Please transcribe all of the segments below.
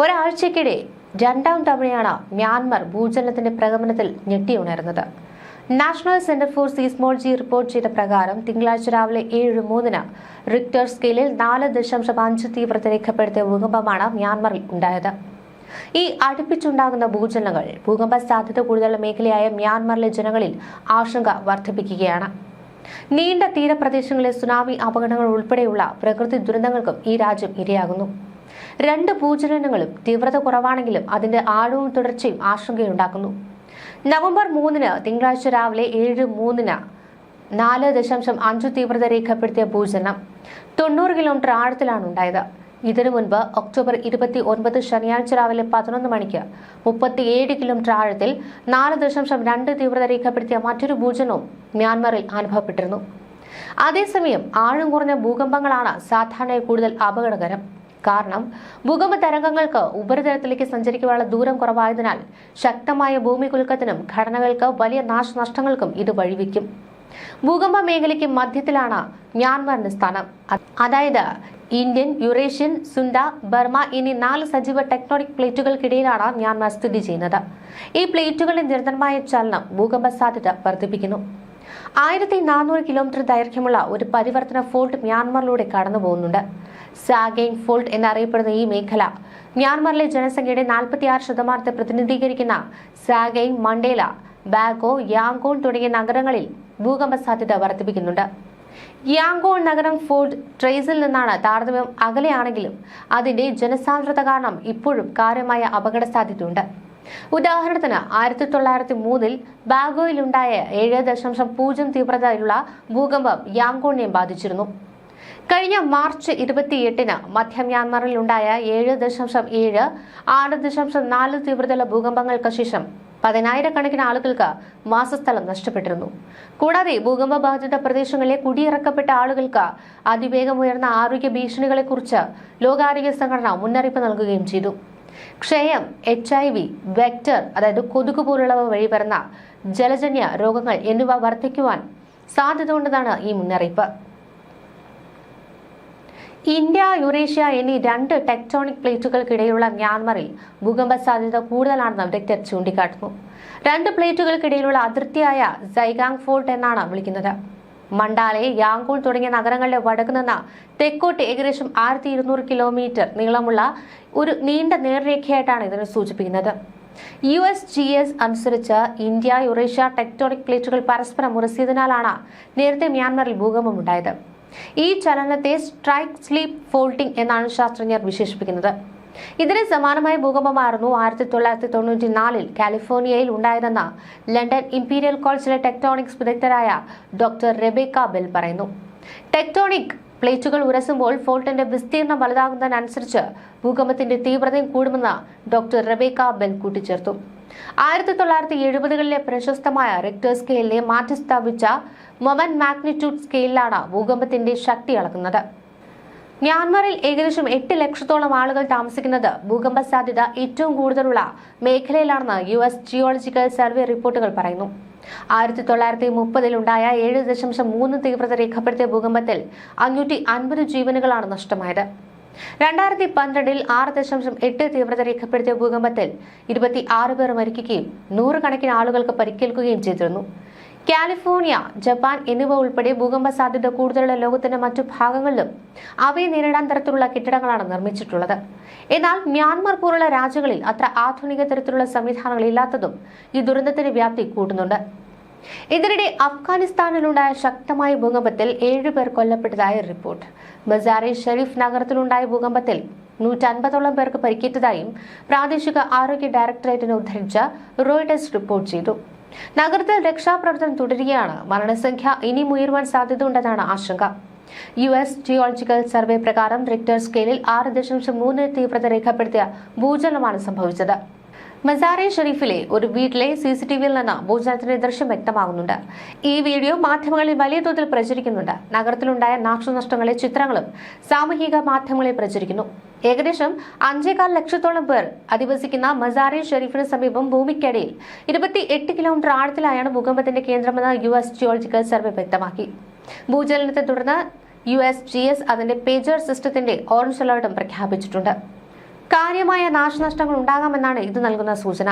ഒരാഴ്ചക്കിടെ രണ്ടാം തവണയാണ് മ്യാൻമർ ഭൂചലനത്തിന്റെ പ്രകമനത്തിൽ ഞെട്ടിയുണർന്നത് national centre for seismology report ചെയ്ത പ്രകാരം തിങ്കളാഴ്ച രാവിലെ ഏഴ് മൂന്നിന് റിക്ടർ സ്കെയിലിൽ നാല് ദശാംശം അഞ്ച് തീവ്രത രേഖപ്പെടുത്തിയ ഭൂകമ്പമാണ് മ്യാൻമറിൽ ഉണ്ടായത്. ഈ അടുപ്പിച്ചുണ്ടാകുന്ന ഭൂചലനങ്ങൾ ഭൂകമ്പ സാധ്യത കൂടുതലുള്ള മേഖലയായ മ്യാൻമറിലെ ജനങ്ങളിൽ ആശങ്ക വർദ്ധിപ്പിക്കുകയാണ്. നീണ്ട തീരപ്രദേശങ്ങളിലെ സുനാമി അപകടങ്ങൾ ഉൾപ്പെടെയുള്ള പ്രകൃതി ദുരന്തങ്ങൾക്കും ഈ രാജ്യം ഇരയാകുന്നു. രണ്ട് ഭൂചലനങ്ങളും തീവ്രത കുറവാണെങ്കിലും അതിന്റെ ആഴവും തുടർച്ചയും ആശങ്കയുണ്ടാക്കുന്നു. നവംബർ മൂന്നിന് തിങ്കളാഴ്ച രാവിലെ ഏഴ് മൂന്നിന് നാല് ദശാംശം അഞ്ച് തീവ്രത രേഖപ്പെടുത്തിയ ഭൂചലനം തൊണ്ണൂറ് കിലോമീറ്റർ ആഴത്തിലാണ് ഉണ്ടായത്. ഇതിനു മുൻപ് ഒക്ടോബർ ഇരുപത്തി ഒൻപത് ശനിയാഴ്ച രാവിലെ പതിനൊന്ന് മണിക്ക് മുപ്പത്തിയേഴ് കിലോമീറ്റർ ആഴത്തിൽ നാല് ദശാംശം രണ്ട് തീവ്രത രേഖപ്പെടുത്തിയ മറ്റൊരു ഭൂചനവും മ്യാൻമറിൽ അനുഭവപ്പെട്ടിരുന്നു. അതേസമയം ആഴം കുറഞ്ഞ ഭൂകമ്പങ്ങളാണ് സാധാരണയായി കൂടുതൽ അപകടകരം. കാരണം ഭൂകമ്പ തരംഗങ്ങൾക്ക് ഉപരിതലത്തിലേക്ക് സഞ്ചരിക്കാനുള്ള ദൂരം കുറവായതിനാൽ ശക്തമായ ഭൂമികുലുക്കത്തിനും ഘടനകൾക്ക് വലിയ നാശനഷ്ടങ്ങൾക്കും ഇത് വഴിവെക്കും. ഭൂകമ്പ മേഖലയ്ക്ക് മധ്യത്തിലാണ് മ്യാൻമറിന്റെ സ്ഥാനം. അതായത് ഇന്ത്യൻ യുറേഷ്യൻ സുന്ദ ബർമ എന്നീ നാല് സജീവ ടെക്ടോണിക് പ്ലേറ്റുകൾക്കിടയിലാണ് മ്യാൻമാർ സ്ഥിതി ചെയ്യുന്നത്. ഈ പ്ലേറ്റുകളുടെ നിരന്തരമായ ചലനം ഭൂകമ്പ സാധ്യത വർദ്ധിപ്പിക്കുന്നു. ആയിരത്തി നാനൂറ് കിലോമീറ്റർ ദൈർഘ്യമുള്ള ഒരു പരിവർത്തന ഫോൾട്ട് മ്യാൻമറിലൂടെ കടന്നു പോകുന്നുണ്ട് സാഗെയിൻ ഫോൾട്ട് എന്നറിയപ്പെടുന്ന ഈ മേഖല. മ്യാൻമറിലെ ജനസംഖ്യയുടെ നാൽപ്പത്തിയാറ് ശതമാനത്തെ പ്രതിനിധീകരിക്കുന്ന സാഗേങ് മണ്ടേല ബാഗോ യാങ്കോൺ തുടങ്ങിയ നഗരങ്ങളിൽ ഭൂകമ്പ സാധ്യത വർദ്ധിപ്പിക്കുന്നുണ്ട്. യാങ്കോൺ നഗരം ഫോർട്ട് ട്രേസിൽ നിന്നാണ് താരതമ്യം അകലെയാണെങ്കിലും അതിന്റെ ജനസാന്ദ്രത കാരണം ഇപ്പോഴും കാര്യമായ അപകട സാധ്യതയുണ്ട്. ഉദാഹരണത്തിന് ആയിരത്തി തൊള്ളായിരത്തി മൂന്നിൽ ബാഗോയിലുണ്ടായ ഏഴ് ദശാംശം പൂജ്യം തീവ്രതയുള്ള ഭൂകമ്പം യാങ്കോണിനെ ബാധിച്ചിരുന്നു. കഴിഞ്ഞ മാർച്ച് ഇരുപത്തിയെട്ടിന് മധ്യ മ്യാൻമറിലുണ്ടായ ഏഴ് ദശാംശം ഏഴ് ആറ് ദശാംശം നാല് തീവ്രതല ഭൂകമ്പങ്ങൾക്ക് ശേഷം പതിനായിരക്കണക്കിന് ആളുകൾക്ക് വാസസ്ഥലം നഷ്ടപ്പെട്ടിരുന്നു. കൂടാതെ ഭൂകമ്പ ബാധിത പ്രദേശങ്ങളിലെ കുടിയിറക്കപ്പെട്ട ആളുകൾക്ക് അതിവേഗം ഉയർന്ന ആരോഗ്യ ഭീഷണികളെക്കുറിച്ച് ലോകാരോഗ്യ സംഘടന മുന്നറിയിപ്പ് നൽകുകയും ചെയ്തു. ക്ഷയം എച്ച് ഐ വി വെക്ടർ അതായത് കൊതുക് പോലുള്ളവ വഴി വരുന്ന ജലജന്യ രോഗങ്ങൾ എന്നിവ വർദ്ധിക്കുവാൻ സാധ്യത കൊണ്ടതാണ് ഈ മുന്നറിയിപ്പ്. ഇന്ത്യ യുറേഷ്യ എന്നീ രണ്ട് ടെക്ടോണിക് പ്ലേറ്റുകൾക്കിടയിലുള്ള മ്യാൻമറിൽ ഭൂകമ്പ സാധ്യത കൂടുതലാണെന്ന് വിദഗ്ധർ ചൂണ്ടിക്കാട്ടുന്നു. രണ്ട് പ്ലേറ്റുകൾക്കിടയിലുള്ള അതിർത്തിയായ സൈഗാങ് ഫോൾട്ട് എന്നാണ് വിളിക്കുന്നത്. മണ്ടാലെ യാങ്കൂൾ തുടങ്ങിയ നഗരങ്ങളുടെ വടക്ക് നിന്ന് തെക്കോട്ട് ഏകദേശം ആയിരത്തി ഇരുന്നൂറ് കിലോമീറ്റർ നീളമുള്ള ഒരു നീണ്ട നേർരേഖയായിട്ടാണ് ഇതിനെ സൂചിപ്പിക്കുന്നത്. യു എസ് ജി എസ് അനുസരിച്ച് ഇന്ത്യ യുറേഷ്യ ടെക്ടോണിക് പ്ലേറ്റുകൾ പരസ്പരം ഉറസിയതിനാലാണ് നേരത്തെ മ്യാൻമറിൽ ഭൂകമ്പം ഉണ്ടായത് ഈ ചലനത്തെ സ്ട്രൈക്ക് സ്ലീപ്പ് ഫോൾട്ടിംഗ് എന്നാണ് ശാസ്ത്രജ്ഞർ വിശേഷിപ്പിക്കുന്നത്. ഇതിന് സമാനമായ ഭൂകമ്പമായിരുന്നു ആയിരത്തി തൊള്ളായിരത്തി തൊണ്ണൂറ്റി നാലിൽ കാലിഫോർണിയയിൽ ഉണ്ടായതെന്ന് ലണ്ടൻ ഇംപീരിയൽ കോളേജിലെ ടെക്ടോണിക്സ് വിദഗ്ധരായ ഡോക്ടർ റെബേക്ക ബെൽ പറയുന്നു. ടെക്ടോണിക് പ്ലേറ്റുകൾ ഉരസുമ്പോൾ ഫോൾട്ടിന്റെ വിസ്തീർണം വലുതാകുന്നതിനനുസരിച്ച് ഭൂകമ്പത്തിന്റെ തീവ്രതയും കൂടുമെന്ന് ഡോക്ടർ റെബേക്ക ബെൽ കൂട്ടിച്ചേർത്തു. ആയിരത്തി തൊള്ളായിരത്തി എഴുപതുകളിലെ പ്രശസ്തമായ റിക്ടർ സ്കെയിലിനെ മാറ്റിസ്ഥാപിച്ച മൊമൻ മാഗ്നിറ്റ്യൂഡ് സ്കെയിലാണ് ഭൂകമ്പത്തിന്റെ ശക്തി അളക്കുന്നത്. മ്യാൻമറിൽ ഏകദേശം എട്ട് ലക്ഷത്തോളം ആളുകൾ താമസിക്കുന്നത് ഭൂകമ്പ സാധ്യത ഏറ്റവും കൂടുതലുള്ള മേഖലയിലാണെന്ന് യു എസ് ജിയോളജിക്കൽ സർവേ റിപ്പോർട്ടുകൾ പറയുന്നു. ആയിരത്തി തൊള്ളായിരത്തി മുപ്പതിൽ ഉണ്ടായ ഏഴ് ദശാംശം മൂന്ന് തീവ്രത രേഖപ്പെടുത്തിയ ഭൂകമ്പത്തിൽ അഞ്ഞൂറ്റി അൻപത് ജീവനുകളാണ് നഷ്ടമായത്. രണ്ടായിരത്തി പന്ത്രണ്ടിൽ ആറ് ദശാംശം എട്ട് തീവ്രത രേഖപ്പെടുത്തിയ ഭൂകമ്പത്തിൽ ഇരുപത്തി ആറ് പേർ മരിക്കുകയും നൂറുകണക്കിന് ആളുകൾക്ക് പരിക്കേൽക്കുകയും ചെയ്തിരുന്നു. കാലിഫോർണിയ ജപ്പാൻ എന്നിവ ഉൾപ്പെടെ ഭൂകമ്പ സാധ്യത കൂടുതലുള്ള ലോകത്തിന്റെ മറ്റു ഭാഗങ്ങളിലും അവയെ നേരിടാൻ തരത്തിലുള്ള കെട്ടിടങ്ങളാണ് നിർമ്മിച്ചിട്ടുള്ളത്. എന്നാൽ മ്യാൻമർ പോലുള്ള രാജ്യങ്ങളിൽ അത്ര ആധുനിക തരത്തിലുള്ള സംവിധാനങ്ങൾ ഇല്ലാത്തതും ഈ ദുരന്തത്തിന്റെ വ്യാപ്തി കൂട്ടുന്നുണ്ട് ഇതിനിടെ അഫ്ഗാനിസ്ഥാനിലുണ്ടായ ശക്തമായ ഭൂകമ്പത്തിൽ ഏഴുപേർ കൊല്ലപ്പെട്ടതായി റിപ്പോർട്ട്. മസാരി ഷെരീഫ് നഗരത്തിലുണ്ടായ ഭൂകമ്പത്തിൽ നൂറ്റൻപതോളം പേർക്ക് പരിക്കേറ്റതായും പ്രാദേശിക ആരോഗ്യ ഡയറക്ടറേറ്റിനെ ഉദ്ധരിച്ച റോയിട്ടേഴ്സ് റിപ്പോർട്ട് ചെയ്തു. നഗരത്തിൽ രക്ഷാപ്രവർത്തനം തുടരുകയാണ്. മരണസംഖ്യ ഇനിയും ഉയരുവാൻ സാധ്യതയുണ്ടെന്നാണ് ആശങ്ക. യു എസ് ജിയോളജിക്കൽ സർവേ പ്രകാരം റിക്ടർ സ്കെയിലിൽ ആറ് ദശാംശം മൂന്ന് തീവ്രത രേഖപ്പെടുത്തിയ ഭൂചലനമാണ് സംഭവിച്ചത്. മസാറെ ഷെരീഫിലെ ഒരു വീട്ടിലെ സി സി ടി വിയിൽ നിന്ന് ഭൂചലനത്തിന്റെ ദൃശ്യം വ്യക്തമാകുന്നുണ്ട്. ഈ വീഡിയോ മാധ്യമങ്ങളിൽ വലിയ തോതിൽ പ്രചരിക്കുന്നുണ്ട്. നഗരത്തിലുണ്ടായ നാശനഷ്ടങ്ങളെ ചിത്രങ്ങളും സാമൂഹിക മാധ്യമങ്ങളിൽ പ്രചരിക്കുന്നു. ഏകദേശം അഞ്ചേകാൽ ലക്ഷത്തോളം പേർ അധിവസിക്കുന്ന മസാറെ ഷെരീഫിന് സമീപം ഭൂമിക്കടിയിൽ ഇരുപത്തി എട്ട് കിലോമീറ്റർ ആഴത്തിലായാണ് ഭൂകമ്പത്തിന്റെ കേന്ദ്രമെന്ന് യു എസ് ജിയോളജിക്കൽ സർവേ വ്യക്തമാക്കി. ഭൂചലനത്തെ തുടർന്ന് യു എസ് ജി എസ് അതിന്റെ പേജർ സിസ്റ്റത്തിന്റെ ഓറഞ്ച് അലർട്ടും പ്രഖ്യാപിച്ചിട്ടുണ്ട്. കാര്യമായ നാശനഷ്ടങ്ങൾ ഉണ്ടാകാമെന്നാണ് ഇത് നൽകുന്ന സൂചന.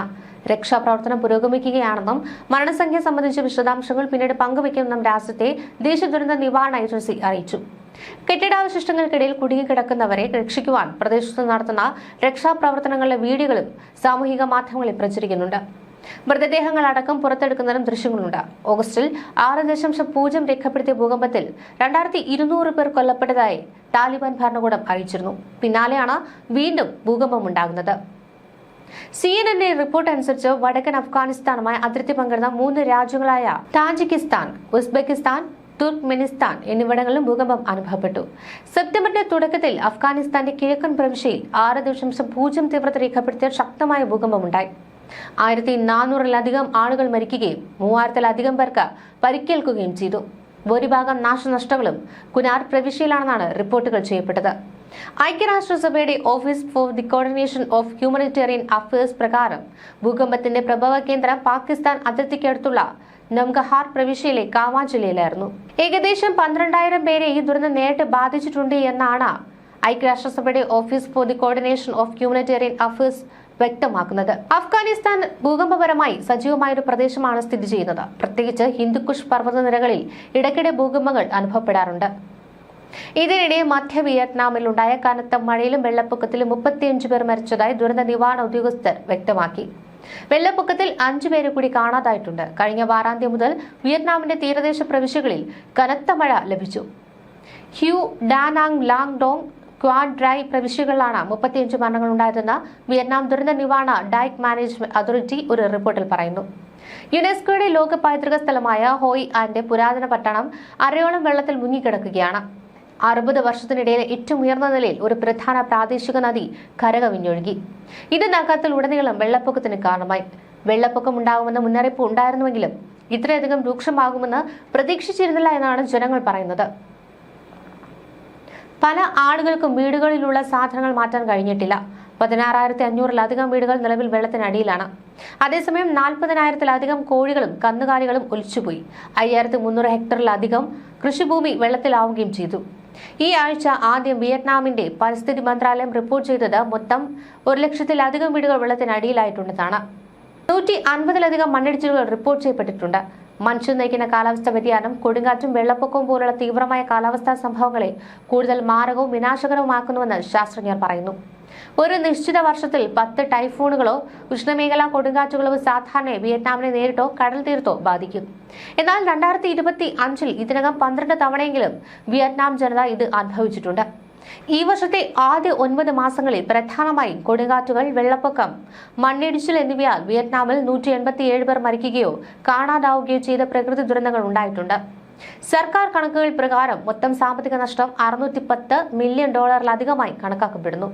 രക്ഷാപ്രവർത്തനം പുരോഗമിക്കുകയാണെന്നും മരണസംഖ്യ സംബന്ധിച്ച വിശദാംശങ്ങൾ പിന്നീട് പങ്കുവയ്ക്കുമെന്നും രാജ്യത്തെ ദേശീയ ദുരന്ത നിവാരണ ഏജൻസി അറിയിച്ചു. കെട്ടിടാവശിഷ്ടങ്ങൾക്കിടയിൽ കുടുങ്ങിക്കിടക്കുന്നവരെ രക്ഷിക്കുവാൻ പ്രദേശത്ത് നടത്തുന്ന രക്ഷാപ്രവർത്തനങ്ങളുടെ വീഡിയോകളും സാമൂഹിക മാധ്യമങ്ങളിൽ പ്രചരിക്കുന്നുണ്ട്. മൃതദേഹങ്ങൾ അടക്കം പുറത്തെടുക്കുന്നതിനും ദൃശ്യങ്ങളുണ്ട്. ഓഗസ്റ്റിൽ ആറ് ദശാംശം പൂജ്യം രേഖപ്പെടുത്തിയ ഭൂകമ്പത്തിൽ രണ്ടായിരത്തി ഇരുന്നൂറ് പേർ കൊല്ലപ്പെട്ടതായി താലിബാൻ ഭരണകൂടം അറിയിച്ചിരുന്നു. പിന്നാലെയാണ് വീണ്ടും ഭൂകമ്പം ഉണ്ടാകുന്നത്. സി എൻ എന്റെ റിപ്പോർട്ട് അനുസരിച്ച് വടക്കൻ അഫ്ഗാനിസ്ഥാനുമായി അതിർത്തി പങ്കിടുന്ന മൂന്ന് രാജ്യങ്ങളായ താജിക്കിസ്ഥാൻ ഉസ്ബെക്കിസ്ഥാൻ തുർക്ക്മെനിസ്ഥാൻ എന്നിവിടങ്ങളിലും ഭൂകമ്പം അനുഭവപ്പെട്ടു. സെപ്റ്റംബറിന്റെ തുടക്കത്തിൽ അഫ്ഗാനിസ്ഥാന്റെ കിഴക്കൻ പ്രവിശ്യയിൽ ആറ് ദശാംശം പൂജ്യം തീവ്രത രേഖപ്പെടുത്തിയ ശക്തമായ ഭൂകമ്പമുണ്ടായി. ആയിരത്തി നാനൂറിലധികം ആളുകൾ മരിക്കുകയും മൂവായിരത്തിലധികം പേർക്ക് പരിക്കേൽക്കുകയും ചെയ്തു. ഭൂരിഭാഗം നാശനഷ്ടങ്ങളും കുനാർ പ്രവിശ്യയിലാണെന്നാണ് റിപ്പോർട്ടുകൾ ചെയ്യപ്പെട്ടത്. ഐക്യരാഷ്ട്രസഭയുടെ office for the coordination of humanitarian affairs പ്രകാരം ഭൂകമ്പത്തിന്റെ പ്രഭവ കേന്ദ്രം പാകിസ്ഥാൻ അതിർത്തിക്കടുത്തുള്ള നംഗഹാർ പ്രവിശ്യയിലെ കാവാ ജില്ലയിലായിരുന്നു. ഏകദേശം പന്ത്രണ്ടായിരം പേരെ ഈ ദുരന്തം നേരിട്ട് ബാധിച്ചിട്ടുണ്ട് എന്നാണ് ഐക്യരാഷ്ട്രസഭയുടെ office for the coordination of humanitarian affairs വ്യക്തമാക്കുന്നത്. അഫ്ഗാനിസ്ഥാൻ ഭൂകമ്പപരമായി സജീവമായ ഒരു പ്രദേശമാണ് സ്ഥിതി ചെയ്യുന്നത്. പ്രത്യേകിച്ച് ഹിന്ദുക്കുഷ് പർവതനിരകളിൽ ഇടയ്ക്കിടെ ഭൂകമ്പങ്ങൾ അനുഭവപ്പെടാറുണ്ട്. ഇതിനിടെ മധ്യ വിയറ്റ്നാമിൽ ഉണ്ടായ കനത്ത മഴയിലും വെള്ളപ്പൊക്കത്തിലും മുപ്പത്തിയഞ്ച് പേർ മരിച്ചതായി ദുരന്ത നിവാരണ ഉദ്യോഗസ്ഥർ വ്യക്തമാക്കി. വെള്ളപ്പൊക്കത്തിൽ അഞ്ചു പേരെ കൂടി കാണാതായിട്ടുണ്ട്. കഴിഞ്ഞ വാരാന്ത്യം മുതൽ വിയറ്റ്നാമിന്റെ തീരദേശ പ്രവിശ്യകളിൽ കനത്ത മഴ ലഭിച്ചു. Hue Da Nang Lam Dong quad Tri പ്രവിശ്യകളിലാണ് മുപ്പത്തിയഞ്ച് മരണങ്ങൾ ഉണ്ടായതെന്ന് വിയറ്റ്നാം ദുരന്ത നിവാരണ ഡൈക്ക് മാനേജ്മെന്റ് അതോറിറ്റി ഒരു റിപ്പോർട്ടിൽ പറയുന്നു. യുനെസ്കോയുടെ ലോക പൈതൃക സ്ഥലമായ ഹോയ് ആന്റെ പുരാതന പട്ടണം അരയോളം വെള്ളത്തിൽ മുങ്ങിക്കിടക്കുകയാണ്. അറുപത് വർഷത്തിനിടയിലെ ഏറ്റവും ഉയർന്ന നിലയിൽ ഒരു പ്രധാന പ്രാദേശിക നദി കരകവിഞ്ഞൊഴുകി. ഇത് നഗരത്തിൽ ഉടനീളം വെള്ളപ്പൊക്കത്തിന് കാരണമായി. വെള്ളപ്പൊക്കം ഉണ്ടാകുമെന്ന മുന്നറിയിപ്പ് ഉണ്ടായിരുന്നുവെങ്കിലും ഇത്രയധികം രൂക്ഷമാകുമെന്ന് പ്രതീക്ഷിച്ചിരുന്നില്ല എന്നാണ് ജനങ്ങൾ പറയുന്നത്. പല ആളുകൾക്കും വീടുകളിലുള്ള സാധനങ്ങൾ മാറ്റാൻ കഴിഞ്ഞിട്ടില്ല. പതിനാറായിരത്തി അഞ്ഞൂറിലധികം വീടുകൾ നിലവിൽ വെള്ളത്തിനടിയിലാണ്. അതേസമയം നാൽപ്പതിനായിരത്തിലധികം കോഴികളും കന്നുകാലികളും ഒലിച്ചുപോയി. അയ്യായിരത്തി മുന്നൂറ് ഹെക്ടറിലധികം കൃഷിഭൂമി വെള്ളത്തിലാവുകയും ചെയ്തു. ഈ ആഴ്ച ആദ്യം വിയറ്റ്നാമിന്റെ പരിസ്ഥിതി മന്ത്രാലയം റിപ്പോർട്ട് ചെയ്തത് മൊത്തം ഒരു ലക്ഷത്തിലധികം വീടുകൾ വെള്ളത്തിനടിയിലായിട്ടുണ്ടെന്നാണ്. നൂറ്റി അൻപതിലധികം മണ്ണിടിച്ചിലുകൾ റിപ്പോർട്ട് ചെയ്യപ്പെട്ടിട്ടുണ്ട്. മനുഷ്യൻ നയിക്കുന്ന കാലാവസ്ഥാ വ്യതിയാനം കൊടുങ്കാറ്റും വെള്ളപ്പൊക്കവും പോലുള്ള തീവ്രമായ കാലാവസ്ഥാ സംഭവങ്ങളെ കൂടുതൽ മാരകവും വിനാശകരവുമാക്കുന്നുവെന്ന് ശാസ്ത്രജ്ഞർ പറയുന്നു. ഒരു നിശ്ചിത വർഷത്തിൽ പത്ത് ടൈഫൂണുകളോ ഉഷ്ണമേഖലാ കൊടുങ്കാറ്റുകളോ സാധാരണ വിയറ്റ്നാമിനെ നേരിട്ടോ കടൽ തീരത്തോ ബാധിക്കും. എന്നാൽ രണ്ടായിരത്തി ഇരുപത്തി അഞ്ചിൽ ഇതിനകം പന്ത്രണ്ട് തവണയെങ്കിലും വിയറ്റ്നാം ജനത ഇത് അനുഭവിച്ചിട്ടുണ്ട്. ഈ വർഷത്തെ ആദ്യ ഒൻപത് മാസങ്ങളിൽ പ്രധാനമായും കൊടുങ്കാറ്റുകൾ വെള്ളപ്പൊക്കം മണ്ണിടിച്ചിൽ എന്നിവയാൽ വിയറ്റ്നാമിൽ നൂറ്റി എൺപത്തിയേഴ് പേർ മരിക്കുകയോ കാണാതാവുകയോ ചെയ്ത പ്രകൃതി ദുരന്തങ്ങൾ ഉണ്ടായിട്ടുണ്ട്. സർക്കാർ കണക്കുകൾ പ്രകാരം മൊത്തം സാമ്പത്തിക നഷ്ടം അറുന്നൂറ്റി പത്ത് മില്യൺ ഡോളറിലധികമായി കണക്കാക്കപ്പെടുന്നു.